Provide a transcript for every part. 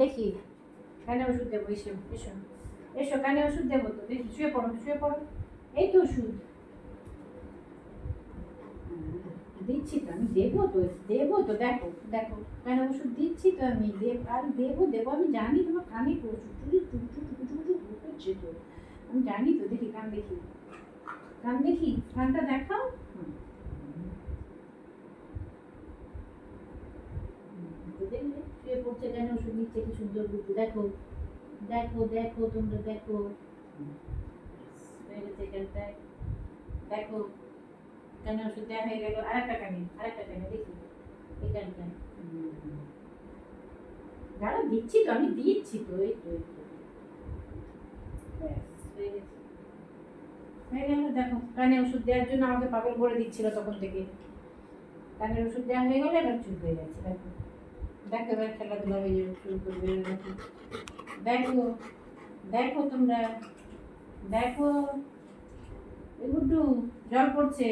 দেখি, কানে ওষুধ দেবো, এসো এসো। এসো, কানে ওষুধ দেবো তো, দেখি, শুয়ে পড়ো শুয়ে পড়ো। এই তো ওষুধ। দিচ্ছি তো, আমি দেবো তো দেবো তো, দেখো দেখো, কানে ওষুধ দিচ্ছি তো আমি, দেব, আর দেবো দেবো, আমি জানি তোমার কানে ওষুধ টুকু টুকু করছে তো। আমি জানি তো, দেখি, কান দেখি। কান দেখি, কানটা দেখাও। হুম। তো দেখলে পড়ছে কেন ওষুধ নিচ্ছে কি সুন্দর গুটু দেখো দেখো দেখো তোমরা, দেখো। দেখো কেন ওষুধ দেওয়া হয়ে গেল আর একটা কানে আর একটা কানে দেখি। এখানটায় দাঁড়া দিচ্ছি তো, আমি দিচ্ছি তো, এই তো হয়ে গেল, দেখো কানে ওষুধ দেওয়ার জন্য আমাকে পাগল করে দিচ্ছিল তখন থেকে। কানের ওষুধ দেওয়া হয়ে গেলে, এবার চুপ হয়ে গেছে, দেখো। দেখো, এবার খেলাধুলা হয়ে শুরু করবে দেখো। দেখো তোমরা, দেখো। গুড্ডু জল পড়ছে।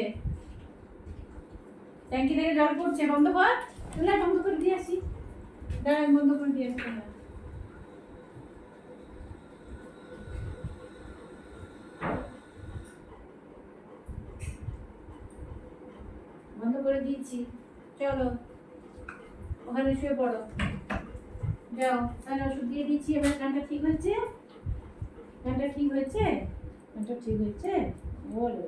ট্যাঙ্কি থেকে জল পড়ছে, বন্ধ কর। চুলা বন্ধ করে দিয়ে আসি। দাঁড়া, আমি বন্ধ করে দিয়ে আসি। বন্ধ করে দিয়েছি। চলো। ওখানে শুয়ে পড়ো। যাও, তাহলে ওষুধ দিয়ে দিচ্ছি, এবার কানটা ঠিক হয়েছে কানটা ঠিক হয়েছে কানটা ঠিক হয়েছে বলো।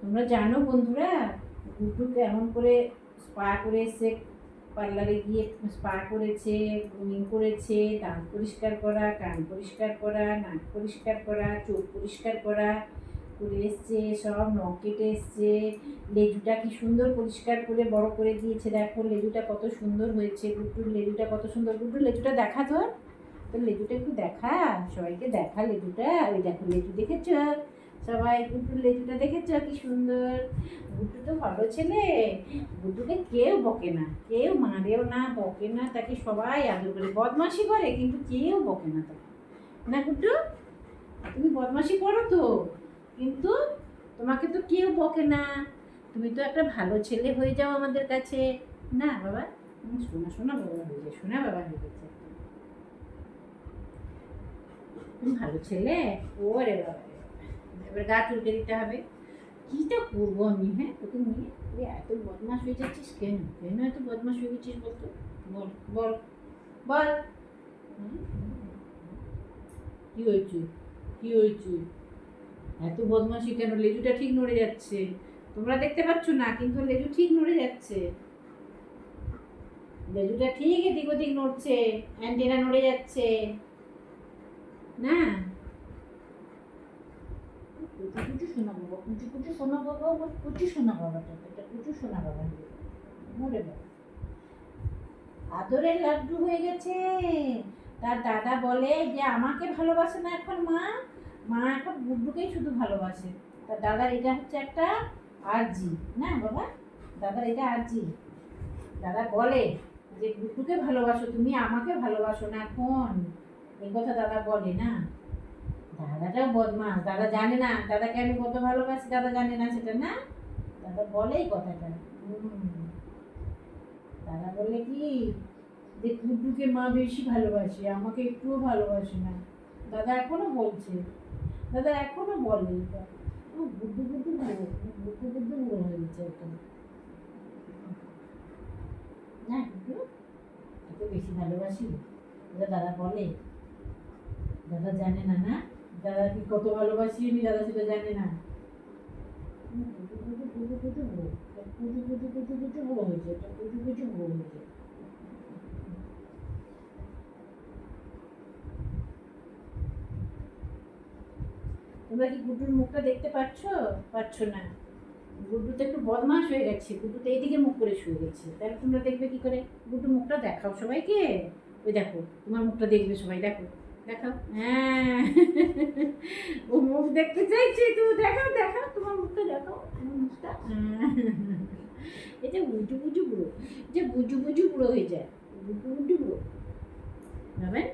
তোমরা জানো বন্ধুরা গুড্ডু কেমন করে স্পা করে এসছে পার্লারে গিয়ে স্পা করেছে গ্রুমিং করেছে, দাঁত পরিষ্কার করা, কান পরিষ্কার করা, নাক পরিষ্কার করা, চোখ পরিষ্কার করা করে এসছে, সব নখ কেটে এসছে। লেজুটা কি সুন্দর পরিষ্কার করে, বড় করে দিয়েছে। দেখো, লেজুটা কত সুন্দর হয়েছে। গুড্ডুর লেজুটা কত সুন্দর। গুড্ডুর লেজুটা দেখা তোর? তোর লেজুটা একটু দেখা, সবাইকে দেখা লেজুটা। ওই দেখো, লেজু দেখেছ? সবাই গুড্ডুর লেজুটা দেখেছ? কি সুন্দর। গুড্ডু তো ভালো ছেলে। গুড্ডুকে কেউ বকে না, কেউ মারেও না, বকে না। তাকে সবাই আদর করে। বদমাশি করে, কিন্তু কেউ বকে না তাকে। না, গুড্ডু? তুমি বদমাশি করো তো। কিন্তু তোমাকে তো কেউ বকে না। তুমি তো একটা ভালো ছেলে হয়ে যাও আমাদের কাছে। না বাবা? শোনা শোনা বাবা হয়ে যায় শোনা বাবা হয়ে গেছে তুমি ভালো ছেলে? ওরে বাবা। এবার গা চুলকে দিতে হবে। কীটা করব আমি হ্যাঁ? তোকে নিয়ে তুই এত বদমাস হয়ে যাচ্ছিস কেন? কেন এত বদমাস হয়ে গেছিস বলতো? বল বল বল? কি হয়েছে? কি হয়েছে? এত বদমাশি কেন? লেজুটা ঠিক নড়ে যাচ্ছে। তোমরা দেখতে পাচ্ছ না, কিন্তু লেজু ঠিক নড়ে যাচ্ছে। লেজুটা ঠিক এদিক ওদিক নড়ছে অ্যান্টেনা নড়ে যাচ্ছে। না? শোনা বাবা কুচু শোনা বাবা আমার শোনা বাবাটা এটা শোনা বাবা বাবা আদরের লাড্ডু হয়ে গেছে। তার দাদা বলে যে, আমাকে ভালোবাসে না এখন মা? মা এখন গুড্ডুকেই শুধু ভালোবাসে। তার দাদার এটা হচ্ছে একটা আরজি, না বাবা? দাদার এটা আরজি। দাদা বলে যে গুড্ডুকে ভালোবাসো, তুমি আমাকে ভালোবাসো না এখন। এই কথা দাদা বলে, না? দাদাটাও বদমাস। দাদা জানে না, দাদাকে আমি কত ভালোবাসি, দাদা জানে না সেটা, না? দাদা বলে এই কথাটা। দাদা বলে কি? যে গুড্ডুকে মা বেশি ভালোবাসে, আমাকে একটুও ভালোবাসে না। দাদা এখনও বলছে। দাদা এখনও বলে এটা বুদ্ধু বুদ্ধু বুদ্ধু বুদ্ধু হয়ে গেছে একদম না বুদ্ধু তোকে বেশি ভালোবাসি? এটা দাদা বলে। দাদা জানে না না? দাদা কি কত ভালোবাসি আমি দাদা সেটা জানে না। হুম, কুচু কুচু কুচু কুচু বুড়ো এটা কুচু কুচু কুচু কুচু বুড়ো হয়েছে এটা কুচু কুচু বুড়ো হয়েছে তোমরা কি গুড্ডুর মুখটা দেখতে পাচ্ছ? পাচ্ছ না। গুড্ডু তো একটু বদমাস হয়ে গেছে। গুড্ডু তো এইদিকে মুখ করে শুয়ে গেছে। তাহলে তোমরা দেখবে কি করে? গুড্ডু মুখটা দেখাও সবাইকে। ওই দেখো, তোমার মুখটা দেখবে সবাই। দেখো, দেখাও। হ্যাঁ। ও মুখ দেখতে চাইছে তো। দেখাও দেখাও, তোমার মুখটা দেখাও। তোমার মুখটা। এটা বুজু বুজু বুড়ো। যে বুজু বুজু বুড়ো হয়ে যায়। বুজু বুজু বুড়ো। ভাবেন?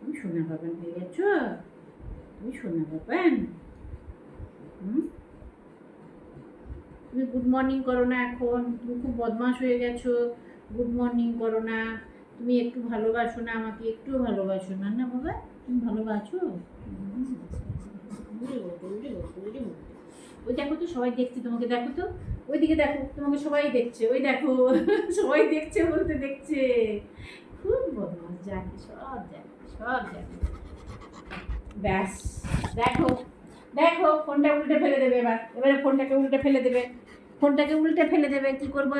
তুমি শোনা পাবেন হয়ে গেছো? তুমি সোনা বাবান হুম তুমি গুড মর্নিং করো না এখন। তুমি খুব বদমাশ হয়ে গেছো। গুড মর্নিং করো না। তুমি একটু ভালোবাসো না, আমাকে একটুও ভালোবাসো না। না বাবা, তুমি ভালোবাসো। ওই দেখো তো, সবাই দেখছে তোমাকে, দেখো তো। ওইদিকে দেখো, তোমাকে সবাই দেখছে। ওই দেখো, সবাই দেখছে বলতে দেখছে। খুব বদমাস জানে, সব জানে সব জানে। ব্যাস, দেখো দেখো ফোনটা উল্টে ফেলে দেবে এবার। এবারে ফোনটাকে উল্টে ফেলে দেবে। ফোনটাকে উল্টে ফেলে দেবে, কি করব?